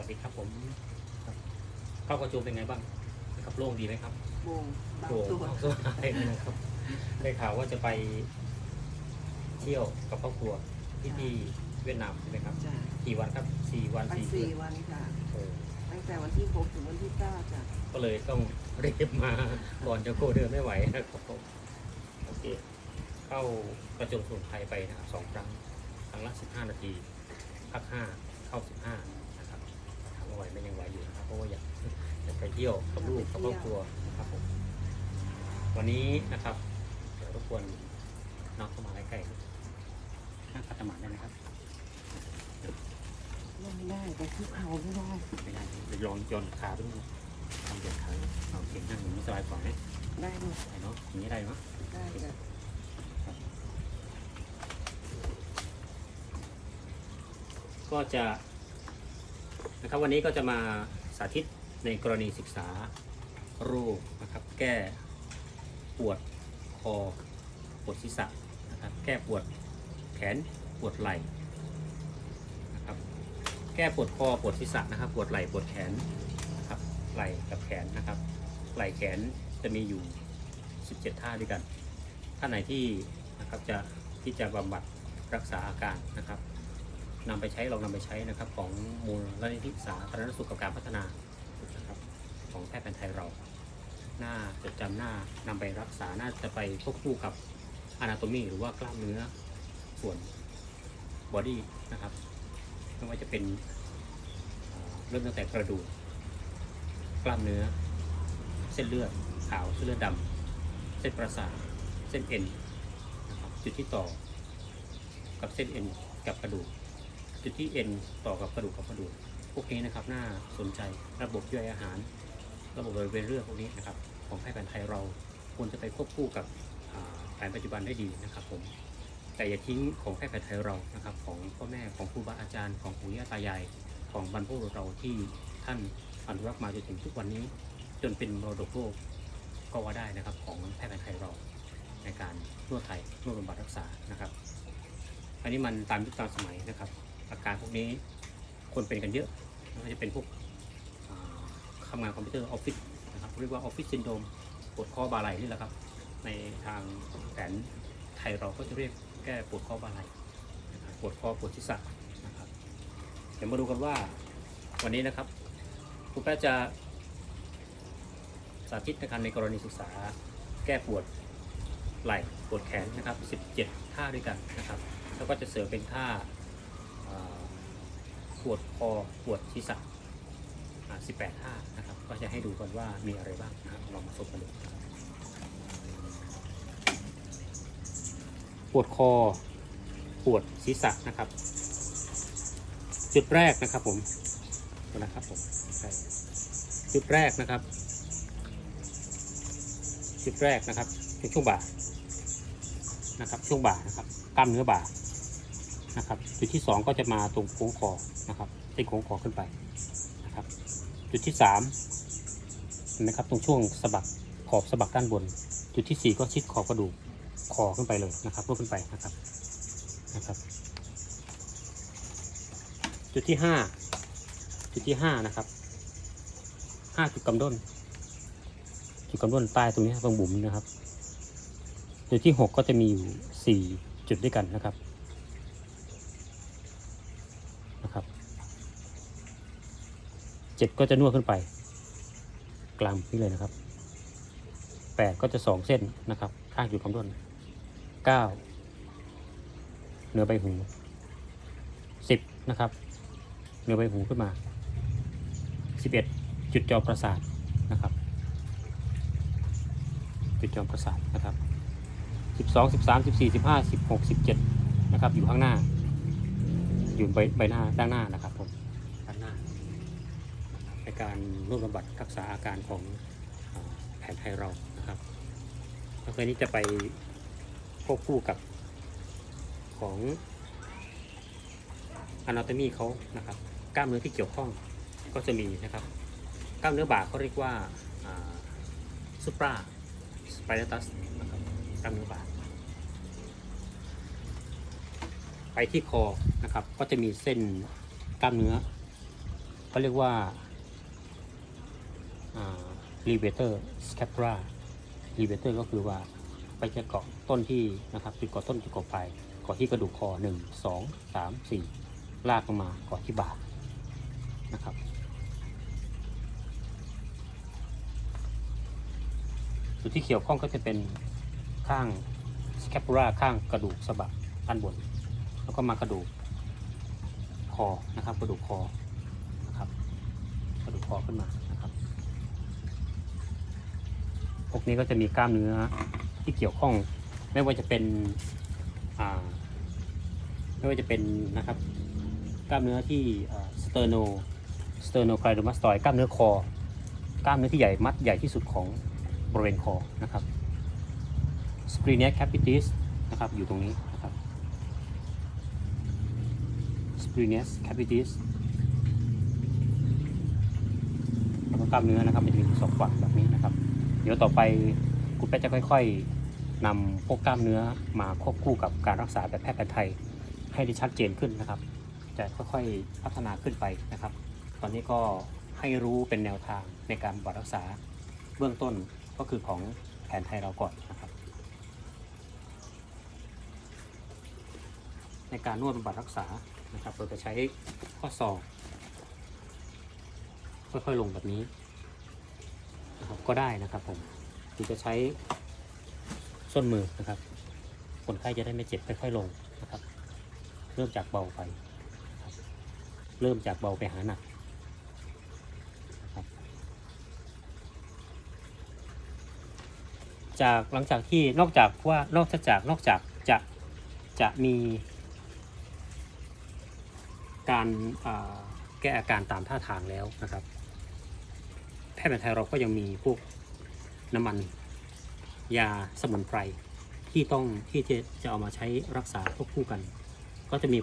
วัสดีครับผมครับเข้ากระจุมเป็นไงบ้างนะครับโล่งดีไหมครับโบงบางโล่งตัวเข้าสบายนะครับ ได้ข่าวว่าจะไปเที่ยวกับครอบครัวที่ที่เวียดนามใช่ไหมครับจ้ะกี่วันครับสี่วันไปสี่คืสี่นวันค่ะ โอ้ตั้งแต่วันที่หกถึงวันที่เก้าจ้ะก็เลยต้องรีบมาก่อนจะโคเดินไม่ไหวนะครับผมโอเคเข้ากระจุมสมุนไพรไปนะครับสองครั้งครั้งละสิบห้านาทีพักห้าเข้าสิบห้า ไหวไหม่ยังไหวอยู่นะครับ เพราะว่าอยากอยากไปเที่ยวกับลูกกับครอบครัวนะครับผมวันนี้นะครับเดี๋ยวรบกวนน้องเข้ามาใกล้ๆนั่งคัดสมาธิได้ไหมครับไม่ได้ไปที่เขาไม่ได้ไม่ได้เดี๋ยวลองโยนขาไปนู่นทำเด็ดขาเอาเสียงนั่งอย่างนี้สบายกว่าไหมได้หมดได้เนาะอย่างนี้ได้เนาะได้จ้ะก็จะ นะครับวันนี้ก็จะมาสาธิตในกรณีศึกษาโรคนะครับ แก้ปวดคอปวดศีรษะนะครับแก้ปวดแขนปวดไหล่นะครับแก้ปวดคอปวดศีรษะนะครับ ปวดไหล่ปวดแขนนะครับไหล่กับแขนนะครับ ไหล่แขนจะมีอยู่ 17 ท่าด้วยกันท่าไหนที่นะครับจะที่จะบำบัดรักษาอาการนะครับ นำไปใช้ลองนำไปใช้นะครับ ของมูลนิธิสาธารณสุขกับการพัฒนานะครับของแพทย์แผนไทยเรา หน้าจดจำหน้านำไปรักษาน่าจะไปควบคู่กับ Anatomy หรือว่ากล้ามเนื้อส่วนบอดี้นะครับไม่ว่าจะเป็นเอ่อเริ่มตั้งแต่กระดูกกล้ามเนื้อ เส้นเลือดขาวเส้นเลือดดำเส้นประสาทเส้นเอ็นนะครับจุดที่ต่อ กับเส้นเอ็นกับกระดูก จุดที่เอ็นต่อกับกระดูกกับกระดูกพวกนี้นะครับน่าสนใจระบบย่อยอาหาร ระบบรอยเวียนเลือดพวกนี้นะครับของแพทย์แผนไทยเราควรจะไปควบคู่กับอ่าแผนปัจจุบันได้ดีนะครับผมแต่อย่าทิ้งของแพทย์แผนไทยเรานะครับ ของพ่อแม่ของครูบาอาจารย์ของปู่ย่าตายายของบรรพบุรุษเราที่ท่านอนุรักษ์มาจนถึงทุกวันนี้ จนเป็นมรดกโลกก็ว่าได้นะครับของแพทย์แผนไทยเราในการนวดไทยนวดบำบัดรักษานะครับ อันนี้มันตามยุคตามสมัยนะครับ อาการพวกนี้คนเป็นกันเยอะม่ว่าจะเป็นพวกทำงานคอมพิวเตอร์ออฟฟิศนะครับเรียกว่าออฟฟิศซินโดมปวดข้อบาไหล่นี่แหละครับ ในทางแผนไทยเราก็จะเรียกแก้ปวดข้อบาไหล่ปวดคอปวดศีรษะนะครับเดี๋ยวมาดูกันว่าวันนี้นะครับครูแป๊ะจะสาธิตนะครับในกรณีศึกษาแก้ปวดไหล่ปวดแขนนะครับ 17 ท่าด้วยกันนะครับ แล้วก็จะเสริมเป็นท่า ปวดคอปวดศีรษะ18ท่านะครับ ก็จะให้ดูกันว่ามีอะไรบ้างนะครับลองมาชมกันดูปวดคอ ปวดศีรษะนะครับ จุดแรกนะครับผมนะครับผมจุดแรกนะครับ จุดแรกนะครับเป็นช่วงบ่านะครับ ช่วงบ่านะครับ กล้ามเนื้อบ่า นะครับ จุดที่สองก็จะมาตรงโค้งคอนะครับเส้นโค้งคอขึ้นไปนะครับ จุดที่สามเห็นไหมครับตรงช่วงสะบักขอบสะบักด้านบน จุดที่สี่ก็ชิดขอบกระดูกคอขึ้นไปเลยนะครับลดขึ้นไปนะครับนะครับ จุดที่ห้าจุดที่ห้านะครับห้าจุดกำด้นจุดกำด้นใต้ตรงนี้ตรงบุ๋มนะครับ จุดที่หกก็จะมีอยู่สี่จุดด้วยกันนะครับ เจ็ดก็จะนวดขึ้นไป กลางนี่เลยนะครับแปดก็จะสองเส้นนะครับข้างจุดกำด้นเก้าเหนือใบหูสิบนะครับเหนือใบหูขึ้นมาสิบเอ็ดจุดจอประสาทนะครับจุดจอประสาทนะครับสิบสองสิบสามสิบสี่สิบห้าสิบหกสิบเจ็ดนะครับอยู่ข้างหน้า อยู่ใบใบหน้าด้านหน้านะครับผมด้านหน้าใน การร่วมบำบัดรักษาอาการของอแผนไทยเรานะครับแล้วคืนนี้จะไปควบคู่กับของ anatomy เขานะครับ กล้ามเนื้อที่เกี่ยวข้องก็จะมีนะครับ กล้ามเนื้อบ่าเขาเรียกว่าซูปราสไปเนตัสนะครับกล้ามเนื้อบ่าไปที่คอนะครับ ก็จะมีเส้นกล้ามเนื้อเขาเรียกว่า l e v a t o r scapula l e v a t o r ก็คือว่าไปจะเกาะต้นที่นะครับจุดเกาะต้นจุดเกาะปลายเกาะที่กระดูกคอหนึ่งสองสามสี่ลากลงมาเกาะที่บ่านะครับจุดที่เกี่ยวข้องก็จะเป็นข้าง scapula ข้างกระดูกสะบักด้านบน แล้วก็มากระดูกคอนะครับ กระดูกคอนะครับ กระดูกคอขึ้นมานะครับ พวกนี้ก็จะมีกล้ามเนื้อที่เกี่ยวข้อง ไม่ว่าจะเป็นไม่ว่าจะเป็นนะครับ กล้ามเนื้อที่สเตอร์โนสเตอร์โนไคลโดมัสตอยกล้ามเนื้อคอ กล้ามเนื้อที่ใหญ่มัดใหญ่ที่สุดของบริเวณคอนะครับสปรีเนียแคปิติสนะครับอยู่ตรงนี้นะครับสปรีเนียแคปิติสแล้วก็กล้ามเนื้อนะครับมันจะมีสองฝั่งแบบนี้น เดี๋ยวต่อไปคุณแป๊ะจะค่อย ๆนำพวกกล้ามเนื้อมาควบคู่กับการรักษาแบบแพทย์แผนไทย ให้ได้ชัดเจนขึ้นนะครับ จะค่อยๆพัฒนาขึ้นไปนะครับ ตอนนี้ก็ให้รู้เป็นแนวทางในการบำบัดรักษาเบื้องต้นก็คือของแผนไทยเราก่อนนะครับ ในการนวดบำบัดรักษานะครับ เราจะใช้ข้อศอกค่อยๆลงแบบนี้ นะครับก็ได้นะครับผมหรือจะใช้ส้นมือนะครับ คนไข้จะได้ไม่เจ็บค่อยๆลงนะครับ เริ่มจากเบาไปรเริ่มจากเบาไปหาหนักจากหลังจากที่นอกจากว่านอกจากนอกจากจะจะมีการแก้อาการตามท่าทางแล้วนะครับ พทย์แผนไทยเราก็ยังมีพวกน้ำมันยาสมุนไพรที่ต้องที่จะจะเอามาใช้รักษาควบคู่กัน ก็จะมี